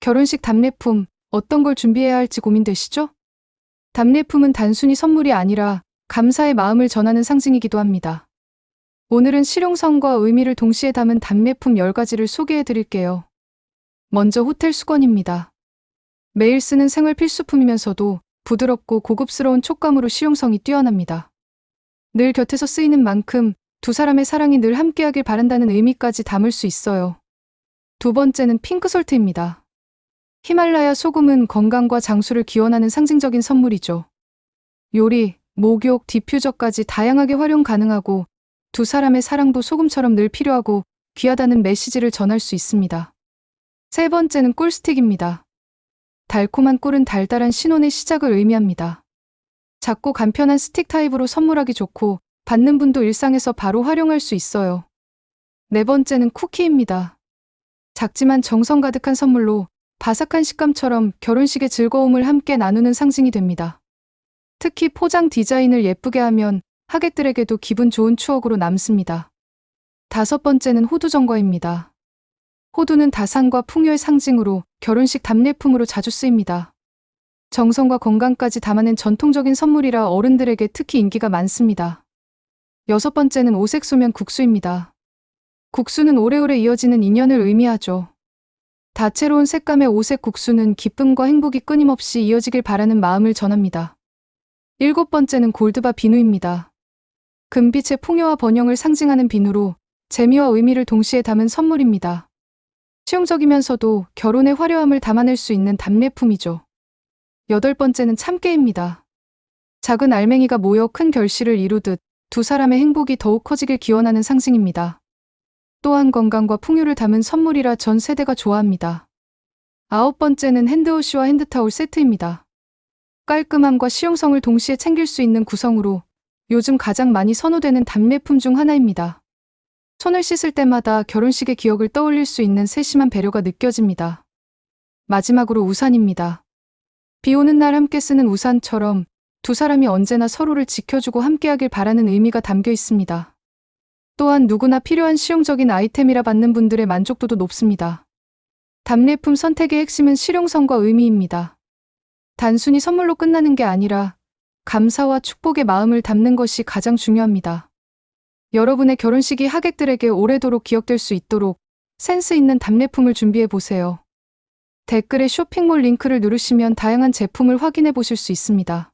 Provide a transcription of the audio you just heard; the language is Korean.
결혼식 답례품 어떤 걸 준비해야 할지 고민되시죠? 답례품은 단순히 선물이 아니라 감사의 마음을 전하는 상징이기도 합니다. 오늘은 실용성과 의미를 동시에 담은 답례품 10가지를 소개해 드릴게요. 먼저 호텔 수건입니다. 매일 쓰는 생활 필수품이면서도 부드럽고 고급스러운 촉감으로 실용성이 뛰어납니다. 늘 곁에서 쓰이는 만큼 두 사람의 사랑이 늘 함께하길 바란다는 의미까지 담을 수 있어요. 두 번째는 핑크솔트입니다. 히말라야 소금은 건강과 장수를 기원하는 상징적인 선물이죠. 요리, 목욕, 디퓨저까지 다양하게 활용 가능하고 두 사람의 사랑도 소금처럼 늘 필요하고 귀하다는 메시지를 전할 수 있습니다. 세 번째는 꿀스틱입니다. 달콤한 꿀은 달달한 신혼의 시작을 의미합니다. 작고 간편한 스틱 타입으로 선물하기 좋고 받는 분도 일상에서 바로 활용할 수 있어요. 네 번째는 쿠키입니다. 작지만 정성 가득한 선물로 바삭한 식감처럼 결혼식의 즐거움을 함께 나누는 상징이 됩니다. 특히 포장 디자인을 예쁘게 하면 하객들에게도 기분 좋은 추억으로 남습니다. 다섯 번째는 호두 전과입니다. 호두는 다산과 풍요의 상징으로 결혼식 답례품으로 자주 쓰입니다. 정성과 건강까지 담아낸 전통적인 선물이라 어른들에게 특히 인기가 많습니다. 여섯 번째는 오색 소면 국수입니다. 국수는 오래오래 이어지는 인연을 의미하죠. 다채로운 색감의 오색 국수는 기쁨과 행복이 끊임없이 이어지길 바라는 마음을 전합니다. 일곱 번째는 골드바 비누입니다. 금빛의 풍요와 번영을 상징하는 비누로 재미와 의미를 동시에 담은 선물입니다. 실용적이면서도 결혼의 화려함을 담아낼 수 있는 답례품이죠. 여덟 번째는 참깨입니다. 작은 알맹이가 모여 큰 결실을 이루듯 두 사람의 행복이 더욱 커지길 기원하는 상징입니다. 또한 건강과 풍요를 담은 선물이라 전 세대가 좋아합니다. 아홉 번째는 핸드워시와 핸드타올 세트입니다. 깔끔함과 실용성을 동시에 챙길 수 있는 구성으로 요즘 가장 많이 선호되는 답례품 중 하나입니다. 손을 씻을 때마다 결혼식의 기억을 떠올릴 수 있는 세심한 배려가 느껴집니다. 마지막으로 우산입니다. 비 오는 날 함께 쓰는 우산처럼 두 사람이 언제나 서로를 지켜주고 함께하길 바라는 의미가 담겨 있습니다. 또한 누구나 필요한 실용적인 아이템이라 받는 분들의 만족도도 높습니다. 답례품 선택의 핵심은 실용성과 의미입니다. 단순히 선물로 끝나는 게 아니라 감사와 축복의 마음을 담는 것이 가장 중요합니다. 여러분의 결혼식이 하객들에게 오래도록 기억될 수 있도록 센스 있는 답례품을 준비해 보세요. 댓글에 쇼핑몰 링크를 누르시면 다양한 제품을 확인해 보실 수 있습니다.